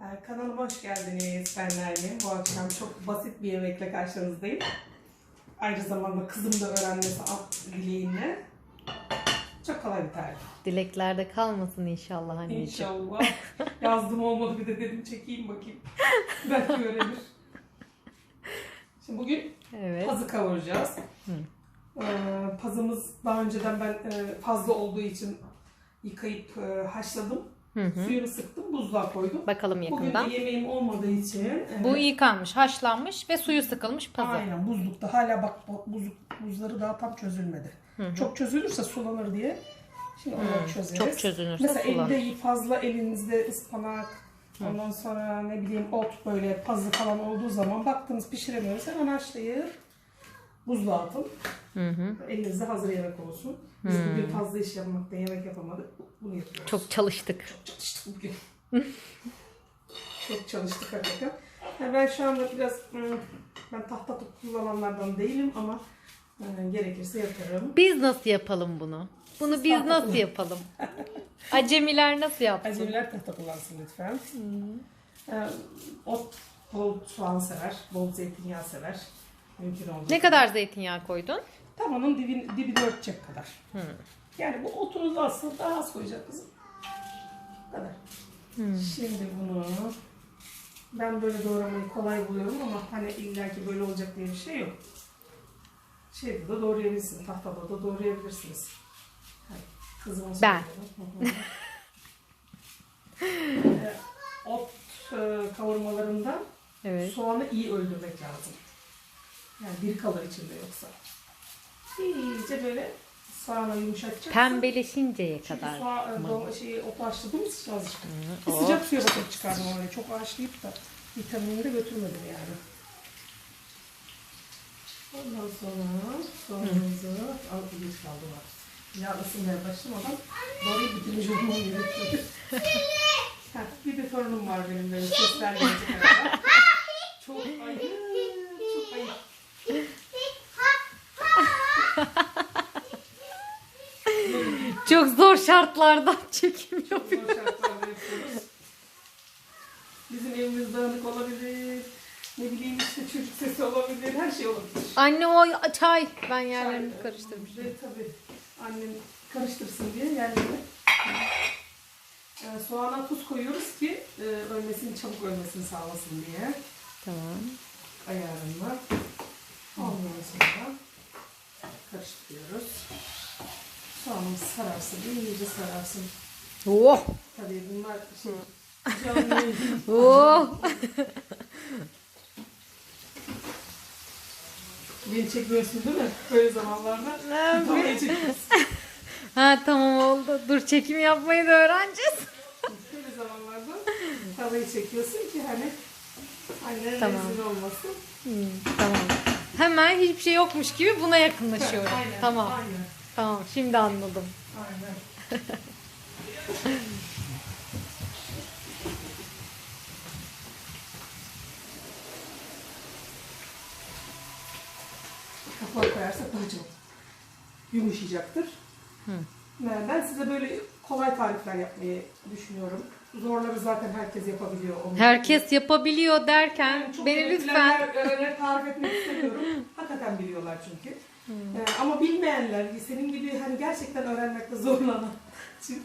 Ee, Kanalıma hoş geldiniz. Ben Nermin. Bu akşam çok basit bir yemekle karşınızdayım. Aynı zamanda kızım da öğrenmesi alt dileğinle. Çok kolay bir tarif. Dileklerde kalmasın inşallah anneciğim. İnşallah. Yazdım olmadı bir de dedim çekeyim bakayım. Belki öğrenir. Şimdi bugün Evet. pazı kavuracağız. Hı. Ee, pazımız daha önceden ben e, fazla olduğu için yıkayıp e, haşladım. Hı hı. Suyunu sıktım, buzluğa koydum. Bakalım Bugün yakından. de yemeğim olmadığı için Bu evet, yıkanmış, haşlanmış ve suyu sıkılmış pazı. aynen buzlukta. Hala bak bu- buzluk, buzları daha tam çözülmedi. Hı hı. Çok çözülürse sulanır diye. Şimdi onları çözeriz. Çok çözünürse Mesela sulanır. elde fazla elinizde ıspanak, ondan sonra ne bileyim ot böyle pazı falan olduğu zaman baktınız pişiremiyoruz hemen haşlayıp buzluğa atın. Hı hı. Elinizde hazır yemek olsun. Biz bugün fazla iş yapmakta yemek yapamadık. Bunu yapıyoruz. Çok çalıştık. çalıştık bugün. Çok çalıştık hakikaten. Yani ben şu anda biraz ben tahta kullananlardan değilim ama e, gerekirse yaparım. Biz nasıl yapalım bunu? Bunu biz Tahta nasıl yapalım? Acemiler nasıl yapsın? Acemiler tahta kullansın lütfen. E, ot bol soğan sever, bol zeytinyağı sever. Mümkün olduğu Ne kadar zeytinyağı koydun? Tam onun dibi, dibini örtecek kadar. Yani bu otunuzu aslında daha az koyacak kızım. Bu kadar. Şimdi bunu ben böyle doğramayı kolay buluyorum ama hani illaki böyle olacak diye bir şey yok. Şeyde de doğrayabilirsiniz. Tahtada da doğrayabilirsiniz. Hani kızıma Ben. Hı hı. Ee, Ot e, kavurmalarında Evet. soğanı iyi öldürmek lazım. Yani bir kalır içinde yoksa. İyice böyle soğanı yumuşatacaksın. Pembeleşinceye Çünkü kadar. soğan, e, mı? otu haşladığımız için azıcık. Bir oh. sıcak suya bakıp çıkardım öyle. Çok haşlayıp da vitaminini de götürmedim yani. Ondan sonra soğanımızı al bir kaldı var. Yağ ısınmaya başlamadan doğrayıp bitirmiş olmam gerekiyor. Heh, bir de torunum var benim böyle sesler gelecek arada. Çok ayıp. Çok ayıp. Çok zor şartlardan çekim yapıyor. Zor şartlarda yapıyoruz. Bizim evimiz dağınık olabilir. Ne bileyim işte çocuk sesi olabilir. Her şey olabilir. Anne o çay. Ben yerlerini karıştırmışım. Ve tabii annem karıştırsın diye yerlerini. Ee, soğana tuz koyuyoruz ki e, ölmesini çabuk ölmesini sağlasın diye Tamam. ayarında. Ondan sonra karıştırıyoruz. Soğanımız sararsın, iyice sararsın. Oh. Tabii bunlar şey, canlı yayın. Oh. Beni çekmiyorsun değil mi? Böyle zamanlarda. Çekiyorsun. Ha tamam oldu. Dur çekim yapmayı da öğreneceğiz. Böyle zamanlarda tavayı çekiyorsun ki hani anne Tamam. rezil olmasın. Hmm, tamam. Hemen hiçbir şey yokmuş gibi buna yakınlaşıyorum. Aynen, Tamam. Aynen. Tamam. Şimdi anladım. Aynen. Kapağı koyarsak daha çok yumuşayacaktır. Ben- Ben size böyle kolay tarifler yapmayı düşünüyorum. Zorları zaten herkes yapabiliyor. Onu Herkes yapabiliyor derken Yani beni lütfen öğrenenler tarif etmek istemiyorum. Hakikaten biliyorlar çünkü. Hmm. Ee, ama bilmeyenler, senin gibi hani gerçekten öğrenmekte zorlanan için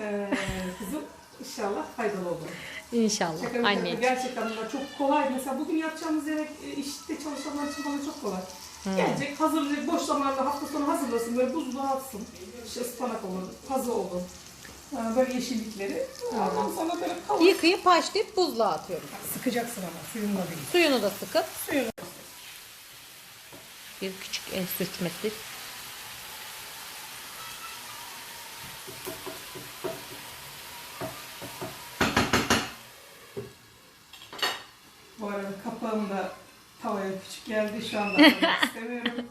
ee, kızım inşallah faydalı olur. İnşallah Şaka anneciğim. gerçekten bunlar çok kolay. Mesela bugün yapacağımız yemek e, işte çalışanlar için bana çok kolay. Gelecek, hazırlayacak, boş zamanında hafta sonu hazırlasın, böyle buzluğa atsın. İşte ıspanak olur, pazı olur. Ee, Böyle yeşillikleri. Ondan sonra böyle kavur. Yıkayıp haşlayıp buzluğa atıyorum. Sıkacaksın ama suyunla değil. Suyunu da sıkıp Suyunu bir küçük el sürtmesi. Bu arada kapağım da tavaya küçük geldi. Şu anda istemiyorum.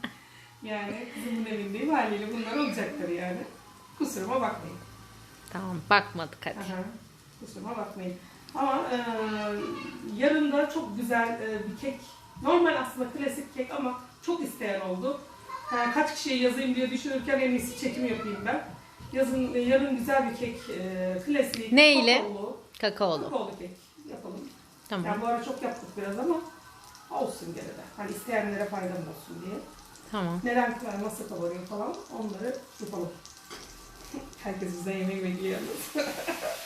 Yani kızımın evindeyim haliyle bunlar olacaktır yani. Kusuruma bakmayın. Tamam bakmadık hadi. Aha, kusuruma bakmayın. Ama e, yarın da çok güzel e, bir kek. Normal aslında klasik kek ama çok isteyen oldu. Yani kaç kişiye yazayım diye düşünürken en iyisi çekim yapayım ben. Yazın, yarın güzel bir kek. E, klasik. Ne ile? kakaolu, Kakaolu. Kakaolu kek. Tamam. Yani bu ara çok yaptık biraz ama olsun gene de. Hani isteyenlere faydam olsun diye. Tamam. Ne renkler nasıl kabarıyor falan onları yapalım. Herkes bize yemek bekliyor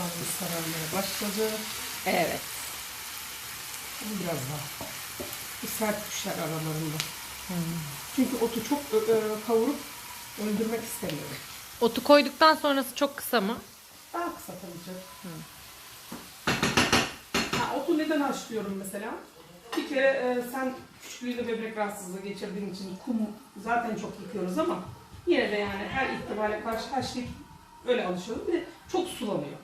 Soğanı sararmaya başladı. Evet. Biraz daha. Bu sert düşer aralarında. Çünkü otu çok kavurup öldürmek istemiyorum. Otu koyduktan sonrası çok kısa mı? Daha kısa tabii canım. Ha, otu neden haşlıyorum mesela? Bir kere e, sen küçüklüğünde böbrek rahatsızlığı geçirdiğin için kum zaten çok yıkıyoruz ama yine de yani her ihtimale karşı haşlayıp öyle alışıyorum. Bir de çok sulanıyor.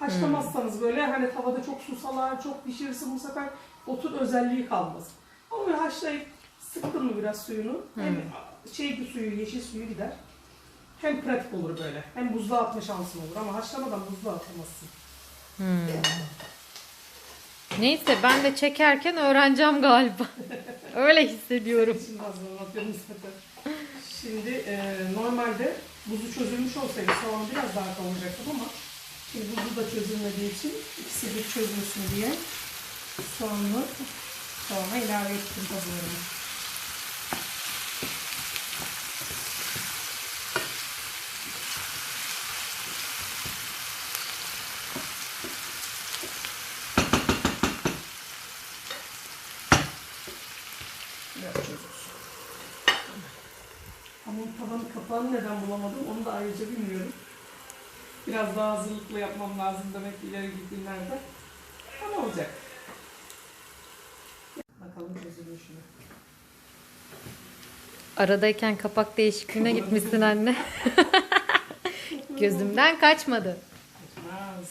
Haşlamazsanız böyle hani tavada çok su salar, çok pişirirsin bu sefer otun özelliği kalmaz. Ama böyle haşlayıp sıktın mı biraz suyunu hem şey suyu, yeşil suyu gider. Hem pratik olur böyle. Hem buzluğa atma şansın olur ama haşlamadan buzluğa atamazsın. Neyse ben de çekerken öğreneceğim galiba. Öyle hissediyorum. Şimdi e, normalde buzu çözülmüş olsaydı soğanı biraz daha kavuracaktım ama şimdi buzu da çözülmediği için ikisi bir çözülsün diye soğanı soğana ilave ettim çözülsün. Hamur tavanı kapağını neden bulamadım onu da ayrıca bilmiyorum. Biraz daha hazırlıklı yapmam lazım demek ki ileri gittiğimlerde. Ama olacak. Bakalım çözülmüş mü? Aradayken kapak değişikliğine gitmişsin anne. Gözümden kaçmadı. Kaçmaz.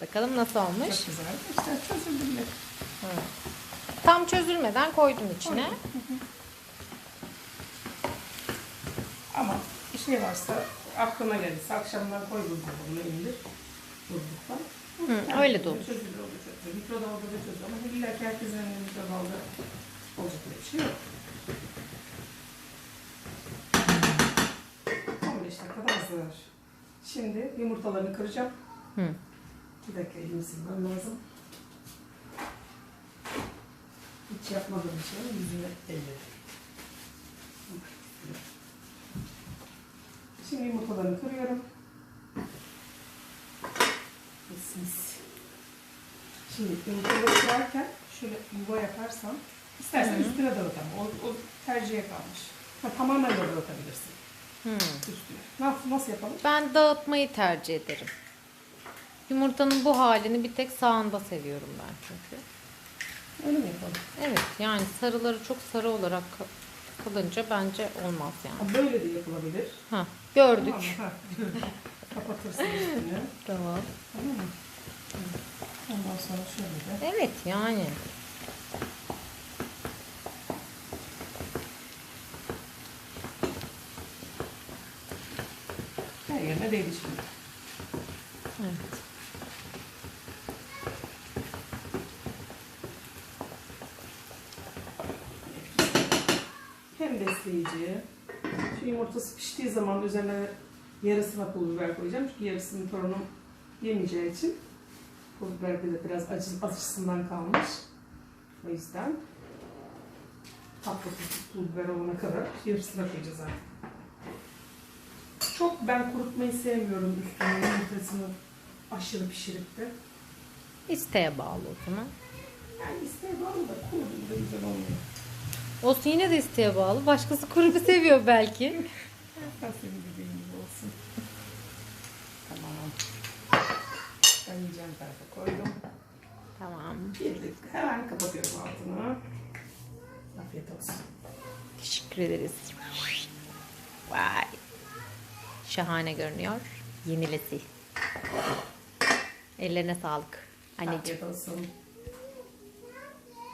Bakalım nasıl olmuş. Çok güzel. İşte çözüldü bile. Tam çözülmeden koydum içine. Ama bir şey varsa aklına gelirse akşamdan koy buzdolabına indir. Buzluktan. Hı, öyle de olur. Çözülür olur çözülür. Mikrodalgada da çözülür ama illa ki herkesin elinde mikrodalga olacak bir şey yok. 15 dakikada hazır. Şimdi yumurtalarını kıracağım. Hı. Bir dakika elimi silmem lazım. Hiç yapmadığım şey yüzüme elledim. Şimdi yumurtalarını kırıyorum. Mis. Şimdi yumurtaları kırarken şöyle yuva yaparsam istersen üstüne dağıt ama o, o tercihe kalmış. Ha, tamamen de dağıtabilirsin Hı. üstüne. Nasıl, nasıl yapalım? Ben dağıtmayı tercih ederim. Yumurtanın bu halini bir tek sağında seviyorum ben çünkü. Öyle mi yapalım? Evet yani sarıları çok sarı olarak kalınca bence olmaz yani. Ha, böyle de yapılabilir. Ha, gördük. Tamam? Ha. Kapatırsın üstünü. Tamam. Tamam mı? Ondan sonra şöyle de. Evet yani. Her yerine değdi şimdi. Evet. Hem besleyici. Şu yumurtası piştiği zaman üzerine yarısına pul biber koyacağım. Çünkü yarısını torunum yemeyeceği için pul biber de biraz acı, acısından kalmış. O yüzden tatlı pul biber olana kadar yarısına koyacağız artık. Çok ben kurutmayı sevmiyorum üstüne yumurtasını aşırı pişirip de. İsteğe bağlı o zaman. Yani isteğe bağlı da kuruduğunda güzel olmuyor. Olsun yine de isteğe bağlı. Başkası kurubu seviyor belki. Senin dediğin gibi olsun. tamam. Ben yiyeceğim tarafa koydum. Tamam. Girdik. Hemen kapatıyorum altını. Afiyet olsun. Teşekkür ederiz. Vay. Şahane görünüyor. Yenilesi. Ellerine sağlık. Anneciğim. Afiyet olsun.